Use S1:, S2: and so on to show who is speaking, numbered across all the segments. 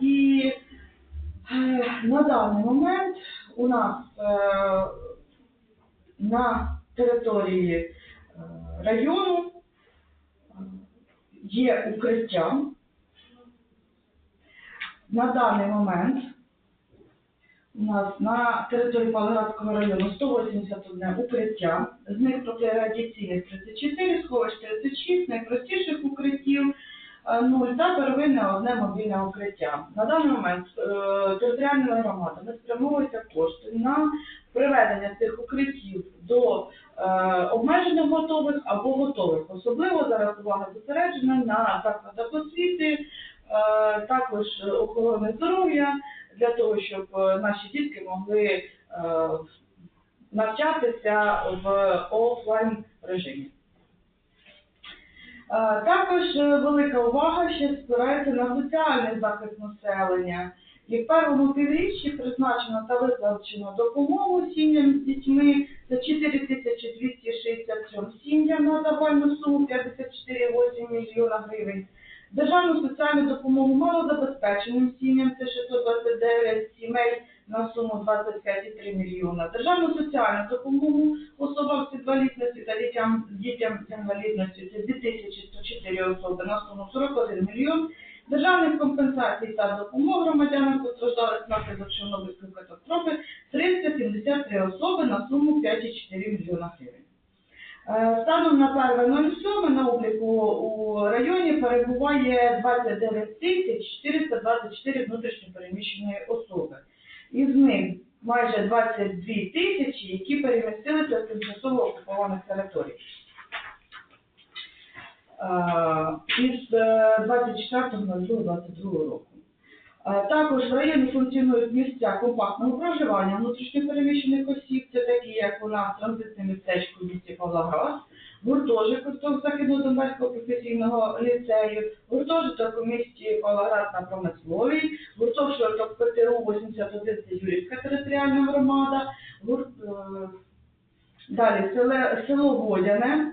S1: І е, на даний момент у нас е, на території е, району є укриття. На даний момент у нас на території Павлоградського району 181 укриття, з них протирадіаційних 34, сховищ 36, найпростіших укриттів 0 та первинне одне мобільне укриття. На даний момент е, територіальними громадами спрямовуються кошти на приведення цих укриттів до е, обмежено готових або готових. Особливо зараз увага зосереджена на закладах освіти, е, також охорони здоров'я, для того, щоб е, наші дітки могли е, навчатися в офлайн режимі. Е, Також е, велика увага ще спирається на соціальний захист населення. І в первому півріччі призначено та виплачено допомогу сім'ям з дітьми. Це 4267 сім'ям на загальну суму 54,8 мільйона гривень. Державну соціальну допомогу малозабезпеченим сім'ям це 629 сімей на суму 25,3 мільйона. Державну соціальну допомогу особам з інвалідності та дітям, дітям з інвалідністю це 2104 особи на суму 41 мільйон. Державних компенсацій та допомог громадянам постраждалих внаслідок Чорнобильської катастрофи 373 особи на суму 5,4 мільйона гривень. Е, Станом на 1.07 на обліку у районі перебуває 29 тисяч 424 внутрішньо переміщені особи. Із них майже 22 тисячі, які перемістилися з тимчасово окупованих територій. Е, Із е, 24.02.22 року. Е, Також в районі функціонують місця компактного проживання внутрішньо переміщених осіб. Це такі, як у нас транзитне містечко в місті Павлоград, гуртожиток Західно-Донбаського професійного ліцею, гуртожиток у місті Павлоград на Промисловій, гуртожиток ПТУ 81 це Юрівська територіальна громада, гурт... е, далі село Водяне,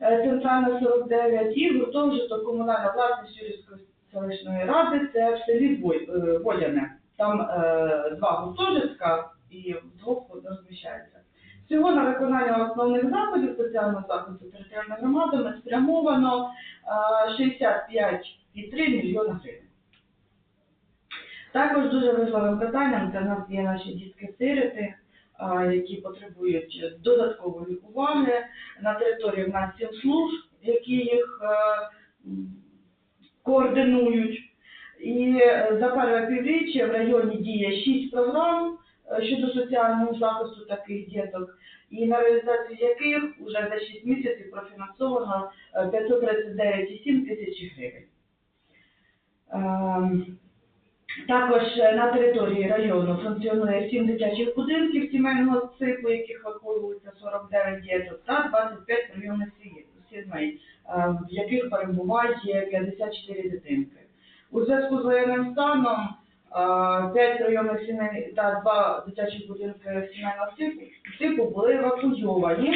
S1: е, Центральна 49 і гуртожиток комунальна власність Юрівської селищної ради, це в селі е, Водяне. Там е, два гуртожитка і вдвох розміщається. Всього на виконання основних заходів соціального захисту територіальної громади спрямовано е, 65,3 мільйона гривень. Також дуже важливим питанням для нас є наші дітки-сироти, е, які потребують додаткової уваги. На території в нас сім служб, які їх е, координують. І е, за перше півріччя в районі діє шість програм е, щодо соціального захисту таких діток, і на реалізацію яких вже за 6 місяців профінансовано е, 539,7 тисяч гривень. Ем, Також е, на території району функціонує 7 дитячих будинків сімейного циклу, яких виховується 49 діток, та 25 прийомних сімей, е, в яких перебуває 54 дитинки. У зв'язку з воєнним станом е, 5 прийомних сімей та 2 дитячі будинки сімейного типу, були евакуйовані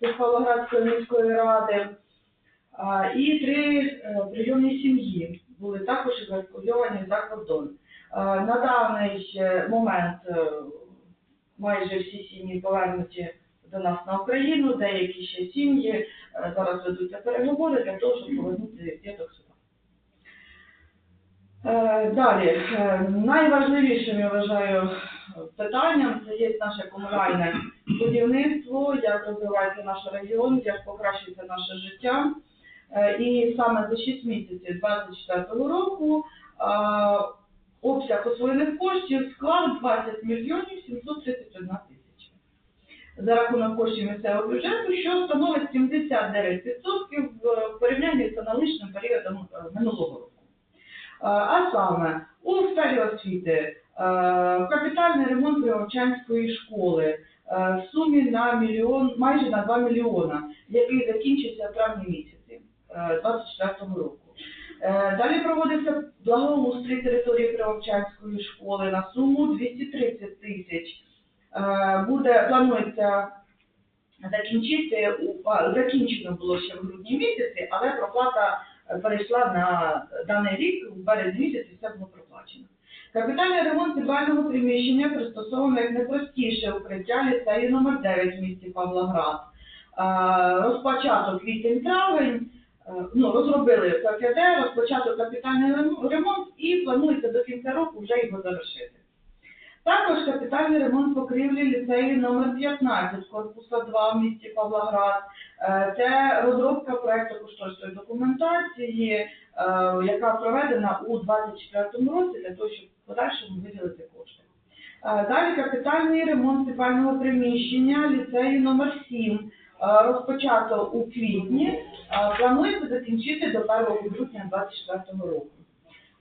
S1: з Павлоградської міської ради, і три е, прийомні сім'ї були також евакуйовані за кордон. Е, На даний е, момент е, майже всі сім'ї повернуті до нас на Україну, деякі ще сім'ї е, зараз ведуться переговори для того, щоб повернути діток сюди. Е, Далі, е, найважливішим, я вважаю, питанням це є наше комунальне будівництво, як розвивається наш регіон, як покращується наше життя. І саме за 6 місяців 2024 року обсяг освоєних коштів склав 20 мільйонів 731 тисяча. За рахунок коштів місцевого бюджету, що становить 79% в порівнянні з аналогічним періодом е, минулого року. Е, А саме у сфері освіти е, капітальний ремонт Привовчанської школи в сумі на мільйон, майже на 2 мільйона, який закінчився в травні місяці 2024 року. Далі проводиться благоустрій території Привовчанської школи на суму 230 тисяч. Е, Буде планується закінчити закінчено було ще в грудні місяці, але проплата е, перейшла на даний рік, в березні місяці все було проплачено. Капітальний ремонт підвального приміщення пристосовано як найпростіше укриття ліцею номер 9 в місті Павлоград. Е, Розпочато квітень-травень, ну, розробили ПКД, розпочато капітальний ремонт і планується до кінця року вже його завершити. Капітальний ремонт покрівлі ліцею номер 15 корпуса 2 в місті Павлоград. Е, Це розробка проекту кошторисної документації, е, яка проведена у 2024 році для того, щоб в подальшому виділити кошти. Е, Далі капітальний ремонт підвального приміщення ліцею номер 7 е, розпочато у квітні, планується закінчити до 1 грудня 2024 року.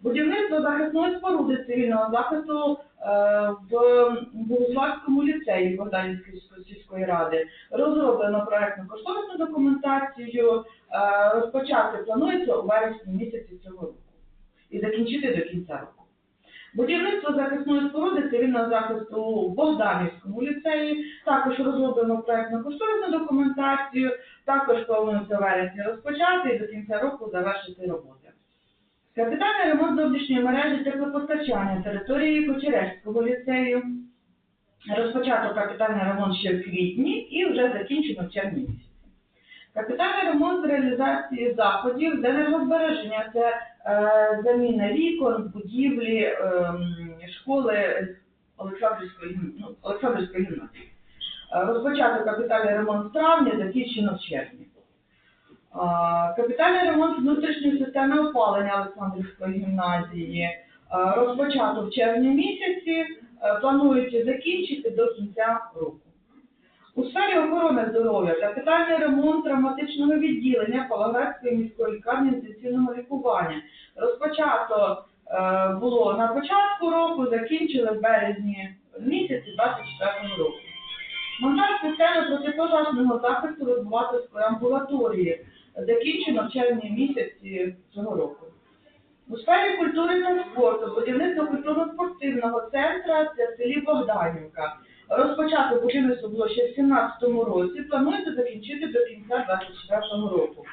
S1: Будівництво захисної споруди цивільного захисту в Богославському ліцеї Богданівської сільської ради розроблено проектну кошторисну документацію, е, розпочати планується у вересні місяці цього року і закінчити до кінця року. Будівництво захисної споруди цивільного захисту в Богданівському ліцеї також розроблено проектну кошторисну документацію, також планується у вересні розпочати і до кінця року завершити роботи. Капітальний ремонт зовнішньої мережі теплопостачання території Кочережського ліцею. Розпочато капітальний ремонт ще в квітні і вже закінчено в червні місяці. Капітальний ремонт з реалізації заходів з енергозбереження це е, заміна вікон, будівлі ем, школи Олександрівської, ну, гімназії. Е, Розпочато капітальний ремонт в травні, закінчено в червні. Капітальний ремонт внутрішньої системи опалення Олександрівської гімназії розпочато в червні місяці, планується закінчити до кінця року. У сфері охорони здоров'я капітальний ремонт травматичного відділення Павлоградської міської лікарні інтенсивного лікування розпочато е, було на початку року, закінчили в березні місяці 24 року. Монтаж системи протипожежного захисту вибуватовської амбулаторії закінчено в червні місяці цього року. У сфері культури та спорту будівництво культурно-спортивного центру це в селі Богданівка. Розпочато будівництво було ще в 2017 році, планується закінчити до кінця 2024 року.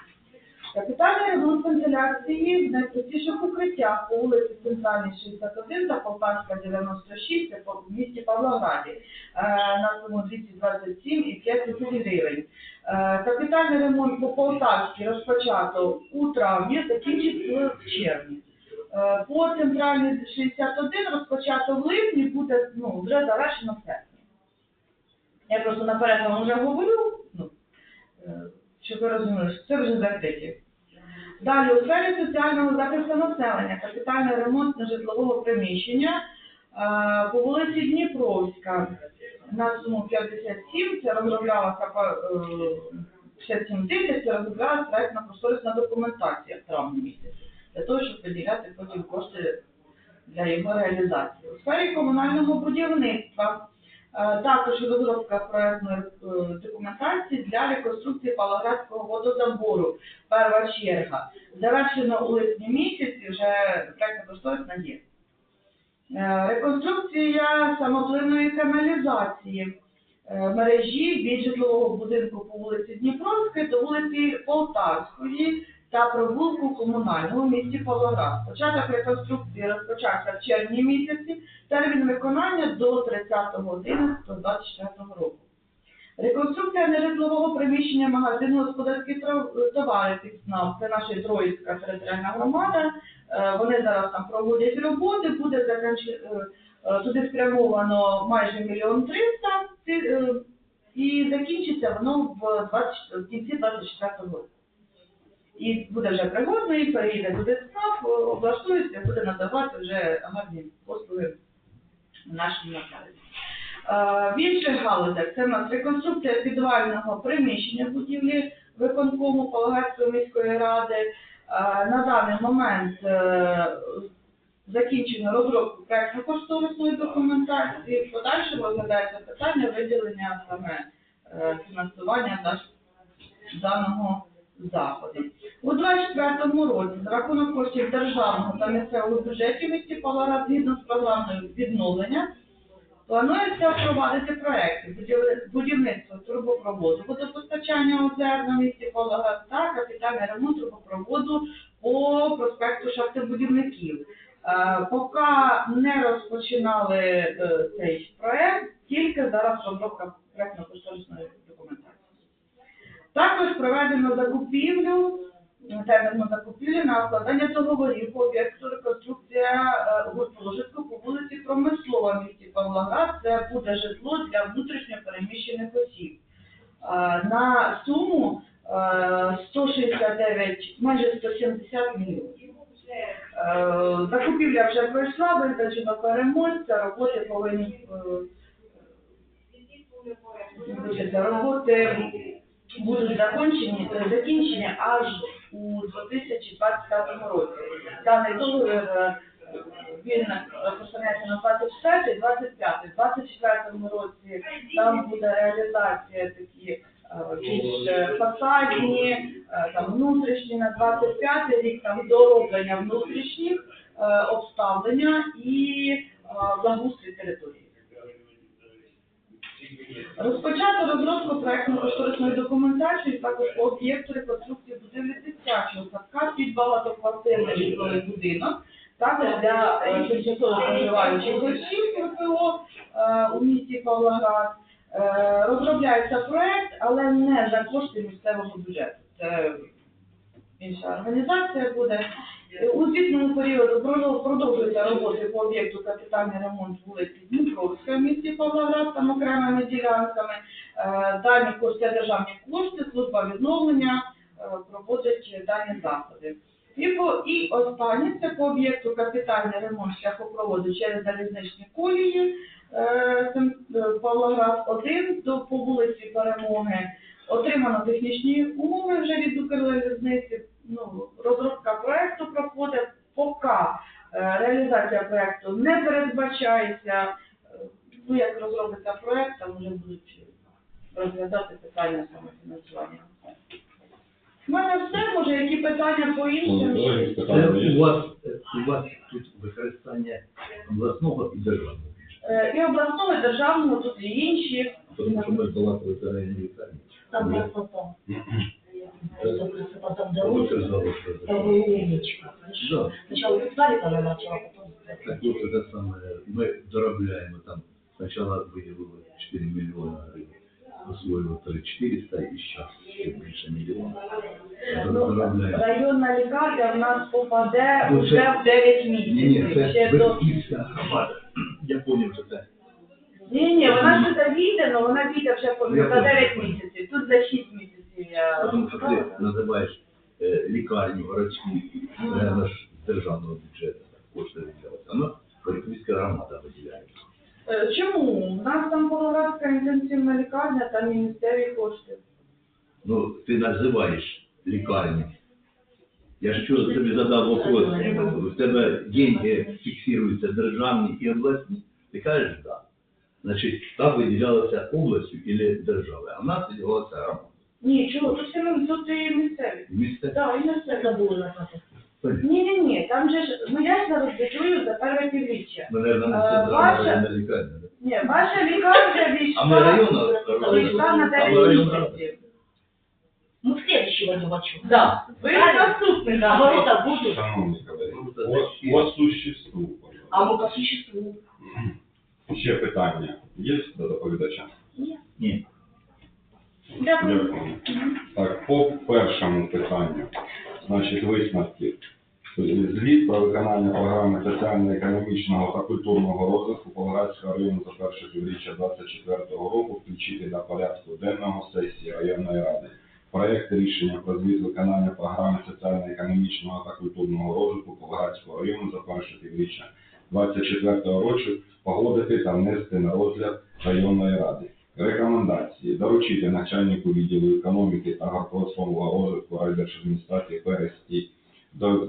S1: Капітальний ремонт вентиляції в найпростіших укриттях по вулиці Центральній 61 та Полтавська 96 в місті Павлограді на суму 227,5 тисяч гривень. Е, Капітальний ремонт по Полтавській розпочато у травні, закінчиться в червні. Е, По центральній 61 розпочато в липні, буде ну, вже завершено в серпні. Я просто наперед вам вже говорю, ну, е, щоб ви розуміли, що це вже закриті. Далі у сфері соціального захисту населення капітальний ремонт нежитлового приміщення е, по вулиці Дніпровська на суму 57, це розроблялася е, 57 тисяч, це розроблялася проектна кошторисна документація в травні місяці, для того, щоб виділяти потім кошти для його реалізації. У сфері комунального будівництва е, також розробка проектної е, документації для реконструкції Павлоградського водозабору. Перша черга. Завершено у липні місяці, вже проектна кошторисна є. Е, Реконструкція самопливної каналізації е, мережі від житлового будинку по вулиці Дніпровської до вулиці Полтавської та провулку комунального в місті Павлоград. Початок реконструкції розпочався в червні місяці, термін виконання до 30.11.24 року. Реконструкція нежитлового приміщення магазину господарських товарів «Піцнав» – це наша Троїцька територіальна громада. Е, Вони зараз там проводять роботи, буде закінчи... е, е, туди спрямовано майже мільйон триста і закінчиться воно в 20... в кінці 24 року. І буде вже пригодно, і переїде туди ЦНАП, облаштується, буде надавати вже гарні послуги нашим населенню. В інших галузях це в нас реконструкція підвального приміщення будівлі виконкому Павлоградської міської ради. Е, На даний момент е, закінчено розробку проектно-кошторисної документації. В подальшому розглядається питання виділення саме е, фінансування даного заходу. У 2024 році за рахунок коштів державного та місцевого бюджетів місті Павлоград згідно з програмою відновлення Планується впровадити проекти будів- будівництво трубопроводу водопостачання озер на місці Павлоград та капітальний ремонт трубопроводу по проспекту шахтебудівників. Е, Поки не розпочинали е, цей проект, тільки зараз розробка проектно-кошторисної документації. Також проведено закупівлю, терміну закупівлі на складання договорів по об'єкту реконструкція е, гуртожитку по вулиці Промислова в місті Павлоград. Це буде житло для внутрішньо переміщених осіб. Е, На суму е, 169, майже 170 мільйонів. Е, Закупівля вже пройшла, визначено переможця, роботи повинні е, роботи будуть е, закінчені аж у 2025 році. Даний договір е, він розпочинається на 24 25 24 році там буде реалізація такі е, більш е, фасадні, там внутрішні на 25 рік, там дороблення внутрішніх обставлення і благоустрій території. Розпочато розробку проектно-кошторисної документації також по об'єкту реконструкції будівлі дитячого садка під багатоквартирний житловий будинок, також для е, тимчасово проживаючих осіб ВПО е, у місті Павлоград. Е, Розробляється проект, але не за кошти місцевого бюджету. Це інша організація буде. У звітному періоду продов- продовжуються роботи по об'єкту капітальний ремонт вулиці Дніпровська в місті Павлоград там окремими ділянками. Е, Дані кошти державні кошти, служба відновлення е, проводить дані заходи. І, по, і останнє це по об'єкту капітальний ремонт шляхопроводу через залізничні колії е, Павлоград 1 до по вулиці Перемоги. Отримано технічні умови вже від Укрлезниці. Ну, розробка проекту проходить, поки е, реалізація проекту не передбачається. Е, Ну, як розробиться проект, там вже будуть розглядати питання самофінансування. У мене все, може, які питання по іншим?
S2: Це у вас, у вас тут використання обласного і державного.
S1: Е, І обласного, і державного, тут і інші.
S2: Тому що ми балакали за районні.
S3: Там красота. Просто красота, там
S2: Тому що
S3: дорога,
S2: знали, що
S3: там
S2: це.
S3: умничка.
S2: Да.
S3: Сначала с Славика она начала, потом...
S2: Так вот, это самое, мы доробляем, там сначала выделили 4 миллиона гривен, освоили 3 400 и сейчас еще больше миллиона.
S1: Ну,
S2: Доробляем.
S1: Районна лікарня в нас попаде
S2: Ну,
S1: вже
S2: це-
S1: в 9
S2: Ні, ні,
S1: місяців. Ще
S2: це
S1: до...
S2: Берківська громада. Я понял, що це.
S1: Ні, ні, вона ще війде, але вона війде вже по-
S2: Я
S1: за 9
S2: понял.
S1: місяців. Тут за 6 місяців я
S2: Тому що ти називаєш е, лікарню городську, наверное, державного бюджету кошти виділяться. А ну, Берківська громада виділяє.
S1: Е, Чому? У нас там Павлоградська інтенсивна лікарня, там і місцеві кошти.
S2: Ну, ти називаєш лікарню. Я ж чого тобі задав вопрос, в тебе деньги фіксуються державні і обласні. Ти кажеш, так. Значить, там виділялося областю і державою, а в нас виділялося громада.
S1: Ні, чого? Тут, все- тут і місцеві.
S2: Місце.
S1: Так, і місцеві.
S3: забыла назвать.
S1: Ні, ні, ні, там же ж, ну я ж зараз дежурю за перше півріччя.
S2: Ми, наверное, не
S1: Е,
S2: центральна
S1: ваша-
S2: районна лікарня. да?
S1: Ні, ваша лікарня війшла,
S2: А ми районна
S1: війшла на
S2: А
S1: 9
S2: ми районна
S1: місяців.
S3: Мы следующего не хочу.
S1: Да. Ви наступний
S3: А
S1: да.
S3: ворота будут,
S4: Шановні колеги, у вас- у вас существує.
S3: а мы по существу.
S4: Ще питання є до доповідача?
S2: Ні.
S1: Дякую.
S4: Так, по першому питанню, значить, висновки. Звіт про виконання програми соціально-економічного та культурного розвитку Павлоградського району за перше півріччя 2024 року включити до порядку денного сесії районної ради. Проект рішення про звіт виконання програми соціально-економічного та культурного розвитку Павлоградського району за перше півріччя 2024 року погодити та внести на розгляд районної ради. Рекомендації доручити начальнику відділу економіки агропромислового розвитку райдержадміністрації Пересті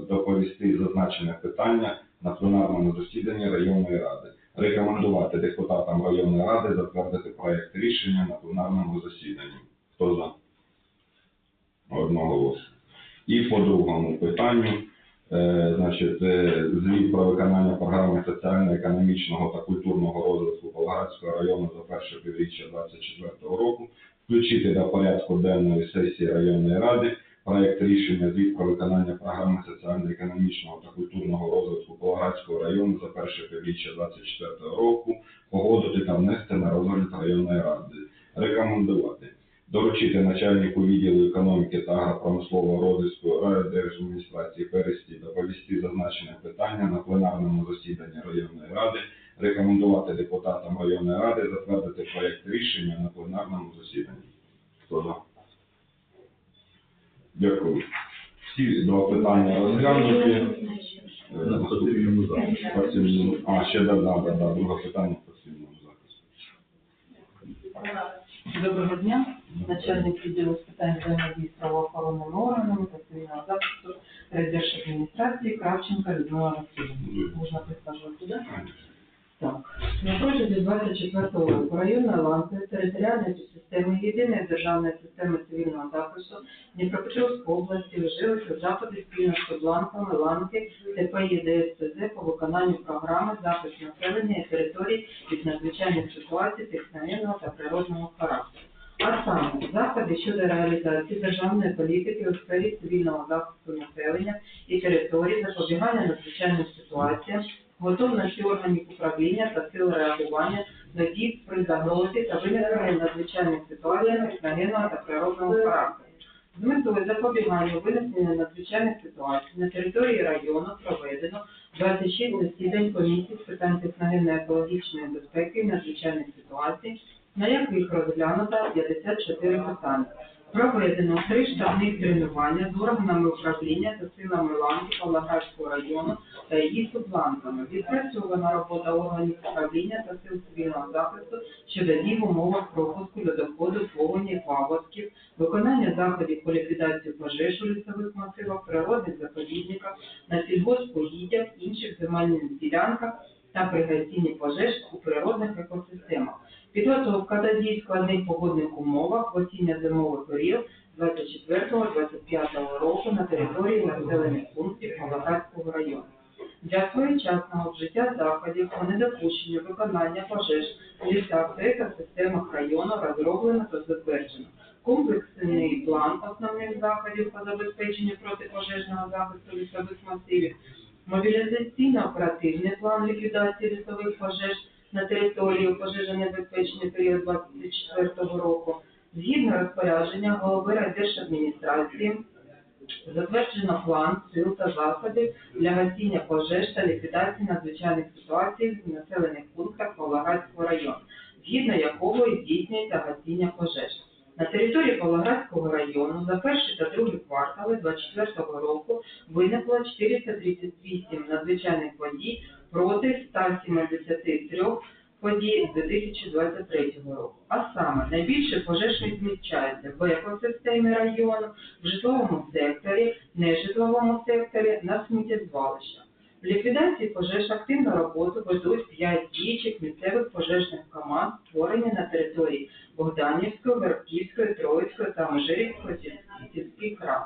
S4: доповісти зазначене питання на пленарному засіданні районної ради. Рекомендувати депутатам районної ради затвердити проект рішення на пленарному засіданні. Хто за? Одноголосно. І по другому питанню, значить, е, звіт про виконання програми соціально-економічного та культурного розвитку Павлоградського району за перше півріччя 2024 року, включити до порядку денної сесії районної ради. проект рішення звіт про виконання програми соціально-економічного та культурного розвитку Павлоградського району за перше півріччя 2024 року погодити та внести на розгляд районної ради. Рекомендувати. Доручити начальнику відділу економіки та агропромислового розвитку райдержадміністрації Пересті доповісти зазначене питання на пленарному засіданні районної ради, рекомендувати депутатам районної ради затвердити проєкт рішення на пленарному засіданні. Хто за? Дякую. Всі два питання розглянуті.
S2: На пасивному.
S4: А, ще да, да, да, да, друге питання по пасивному захисту.
S5: Доброго дня. Начальник відділу з питань взаємодії з правоохоронними органами та цивільного захисту райдержадміністрації Кравченка Людмила Васильівна. Можна присаджувати туди? Так. На протязі 24 року районної ланки територіальної системи єдиної державної системи цивільного захисту Дніпропетровської області вжилися заходи спільно з Кодланками, ланки ТП ЄДСПЗ по виконанню програми захист населення і територій від надзвичайних ситуацій техногенного та природного характеру. А саме заходи щодо реалізації державної політики у сфері цивільного захисту населення і територій, запобігання надзвичайним ситуаціям, готовності органів управління та сил реагування на дій при загрозі та виникнення надзвичайних ситуацій техногенного та природного характеру. З метою запобігання виникнення надзвичайних ситуацій на території району проведено 26 засідань комісії з питань техногенно-екологічної безпеки і надзвичайних ситуацій, на яких розглянуто 54 питання. Проведено три штабних тренування з органами управління та силами ланки Павлоградського району та її субланками. Відпрацьована робота органів управління та сил цивільного захисту щодо дій в умовах пропуску льодоходу, повені, паводків, виконання заходів по ліквідації пожеж у лісових масивах, природних заповідниках, на сільгоспогіддях, інших земельних ділянках та при гасінні пожеж у природних екосистемах. Підготовка до дій складних погодних умовах в осінньо-зимовий період 24-25 року на території населених пунктів Павлоградського району. Для своєчасного вжиття заходів по недопущенню виконання пожеж в лісах та екосистемах району розроблено та затверджено комплексний план основних заходів по забезпеченню протипожежного захисту лісових масивів, мобілізаційно-оперативний план ліквідації лісових пожеж на території у пожежонебезпечний період 2024 року. Згідно розпорядження голови райдержадміністрації, затверджено план сил та заходів для гасіння пожеж та ліквідації надзвичайних ситуацій в населених пунктах Павлоградського району, згідно якого здійснюється гасіння пожеж. На території Павлоградського району за перший та другий квартали 2024 року виникло 438 надзвичайних подій проти 173 подій з 2023 року. А саме найбільше пожеж відмічається в екосистемі району, в житловому секторі, нежитловому секторі, на сміттєзвалищах. В ліквідації пожеж активну роботу ведуть 5 діючих місцевих пожежних команд, створені на території Богданівської, Вербківської, Троїцької та Межирівської сіль- сільських рад,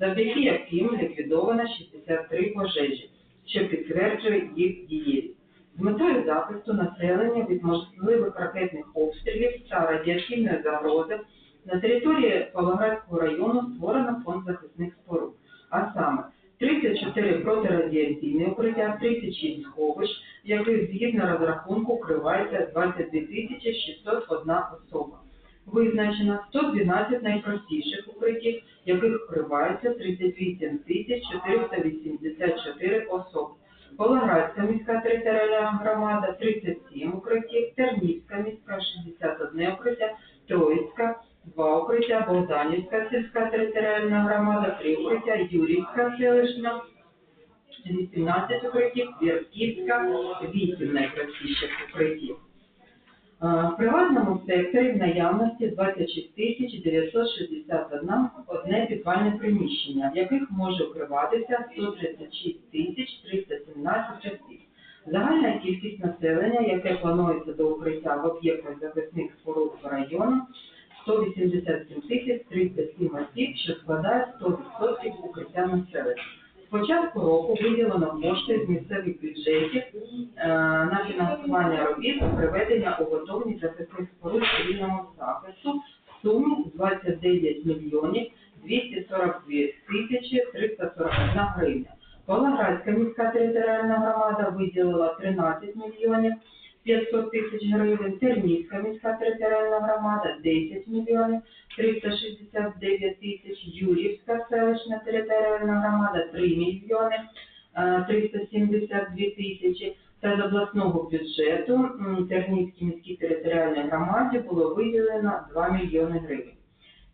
S5: завдяки яким ліквідовано 63 пожежі, що підтверджує їх дієвість. З метою захисту населення від можливих ракетних обстрілів та радіаційної загрози на території Павлоградського району створено фонд захисних споруд, а саме 34 протирадіаційні укриття, 36 сховищ, яких згідно розрахунку укривається 22 тисячі 601 особа. Визначено 112 найпростіших укриттів, яких вкривається 38 тисяч 484 особи. Павлоградська міська територіальна громада 37 укриттів, Тернівська міська 61 укриття, Троїцька 2 укриття, Богданівська сільська територіальна громада 3 укриття, Юрівська селищна 18 укриттів, Вірківська 8 найпростіших укриттів. В приватному секторі в наявності 26 тисяч 961 одне підвальне приміщення, в яких може укриватися 136 тисяч 317 осіб. Загальна кількість населення, яке планується до укриття в об'єктах захисних споруд по району, 187 тисяч 307 осіб, що складає 100% укриття населення. Початку року виділено кошти з місцевих бюджетів е, на фінансування робіт та приведення у готовність захисних споруд цивільного захисту в сумі 29 мільйонів 242 тисячі 341 гривня. Павлоградська міська територіальна громада виділила 13 мільйонів 500 тисяч гривень, Тернівська міська територіальна громада 10 мільйонів 369 тисяч, Юрівська селищна територіальна громада 3 мільйони е, 372 тисячі. Та з обласного бюджету Тернівській міській територіальній громаді було виділено 2 мільйони гривень.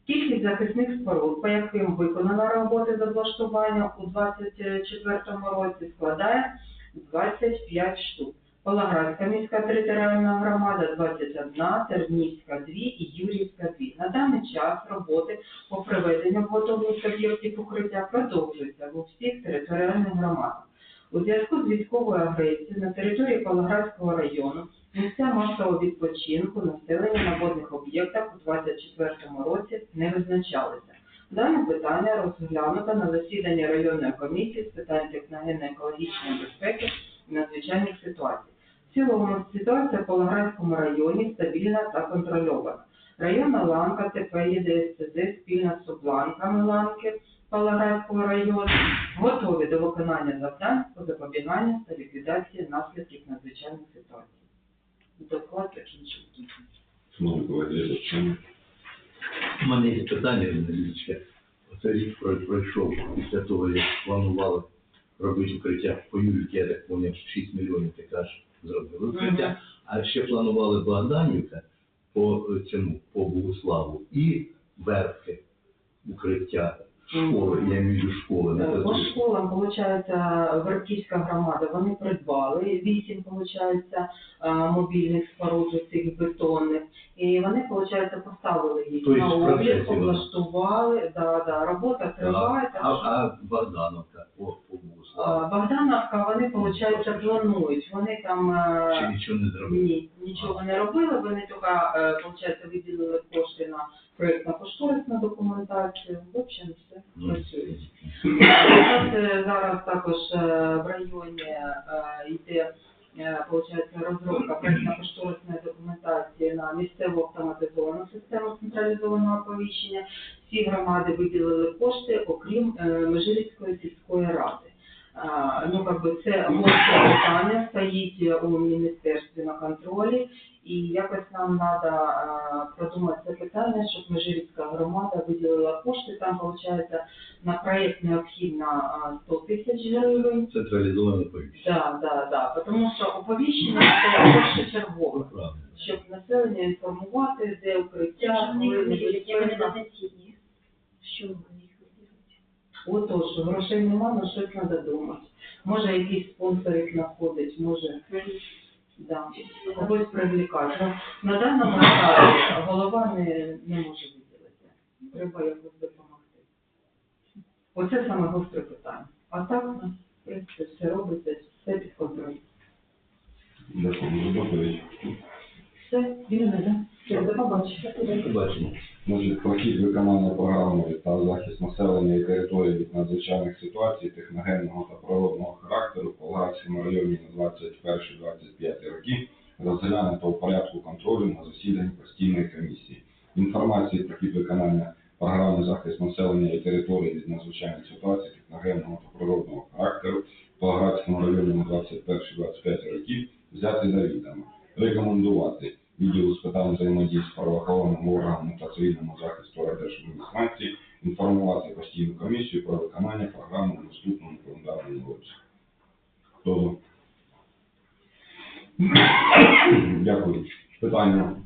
S5: Кількість захисних споруд, по яким виконано роботи з облаштування у 2024 році, складає 25 штук. Павлоградська міська територіальна громада 21, Тернівська 2 і Юрівська 2. На даний час роботи по приведенню готовність об'єктів укриття продовжуються в усіх територіальних громадах. У зв'язку з військовою агресією на території Павлоградського району місця масового відпочинку населення на водних об'єктах у 2024 році не визначалися. Дане питання розглянуто на засіданні районної комісії з питань техногенно-екологічної безпеки і надзвичайних ситуацій. В цілому ситуація в Павлоградському районі стабільна та контрольована. Районна ланка ТП ЄДСЦД спільно з субланками ланки Павлоградського району готові до виконання завдань по запобіганню та ліквідації наслідків надзвичайних ситуацій. Доклад
S4: запитання?
S2: У мене є питання. Оце рік пройшов після того, як планували робити укриття по Юльки, я так поняв, 6 мільйонів ти кажеш, зробили укриття. А ще планували Богданівка по е, цьому, по Богуславу і Вербки укриття школи, я маю школи на
S5: По школам, виходить, Верківська громада, вони придбали вісім, виходить, мобільних споруд цих бетонних, і вони, виходить, поставили їх
S2: Тобто
S5: на облік,
S2: процесі
S5: облаштували, да, да, робота триває, так
S2: А,
S5: що
S2: а Богдановка.
S5: А, Богдановка, вони, виходить, планують, вони там е,
S2: Чи нічого не зробили?
S5: ні, нічого не робили, вони тільки, е, виходить, виділили кошти на проєктно-кошторисну документацію, в общем, все
S2: Ну,
S5: працює. Зараз, е, зараз також е, в районі е, йде е, получається, розробка проєктно-кошторисної документації на місцеву автоматизовану систему централізованого оповіщення. Всі громади виділили кошти, окрім е, Межирівської сільської ради. Ну, как би це гостре питання стоїть у міністерстві на контролі, і якось нам треба продумати це питання, щоб Межирівська громада виділила кошти. Там, виходить, на проєкт необхідно а, 100 тисяч гривень.
S2: Централізоване повіщення.
S5: Да, да, да, тому що оповіщення це першочергове, щоб населення інформувати, де укриття,
S3: вони
S5: коли
S3: як вони що виберете?
S5: Отож, грошей нема, на щось треба думати. Може, якийсь спонсор їх знаходить, може, да, когось привлікати. Ну, на даному етапі голова не, не може виділити. Треба якось допомогти. Оце саме гостре питання. А так, в принципі, все робиться, все під контролем.
S4: Дякую.
S5: Все, вільно, да? Все, до побачення.
S2: До побачення.
S4: Значить, прохід виконання програми та захист населення і території від надзвичайних ситуацій техногенного та природного характеру в Павлоградському районі на 21-25 роки розглянуто у порядку контролю на засіданні постійної комісії. Інформації про хід виконання програми захист населення і території від надзвичайних ситуацій техногенного та природного характеру в Павлоградському районі на 21-25 років взяти до відома. Рекомендувати відділу з питань взаємодії з правоохоронним органом та цивільному захисту Радержадміністрації інформувати постійну комісію про виконання програми в наступному календарному році. Хто? Дякую. Питання